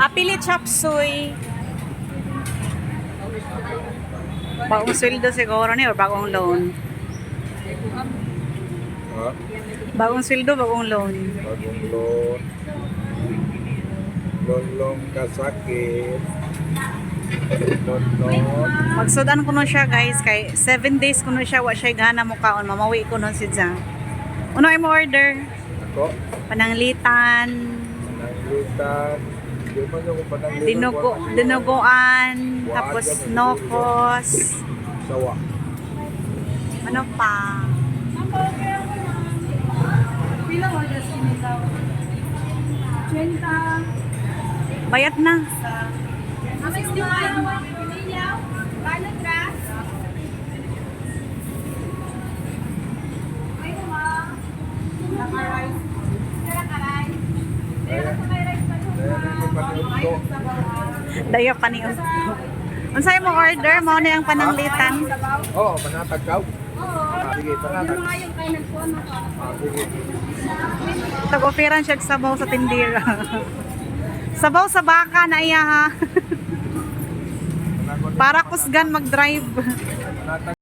Apili chop suey. Bagong sweldo siguro ni or bagong loan. Ha? Bagong sweldo, bagong loan. Bagong loan. Loan-loan kasakit. Magsudan ko nun siya guys kay 7 days ko nun siya wa siya gana mo kaon mamawi ko nun si Jang. Uno ay mo order Ako, pananglitan, pananglitan. Dinugo, dinuguan, tapos nokos, Sawa. ano pa? Pilang orders kinitaw? 20. Bayat na. Ang 61. Panunto. Dayo pa ni Unsay mo order mo na yung pananglitan? Oo, oh, panatagaw. Oo. Ah, sige, panatag. Ah. Tag-operan siya sa sabaw sa tindira. sabaw sa baka na iya ha. Panatag. Para kusgan mag-drive. Panatag.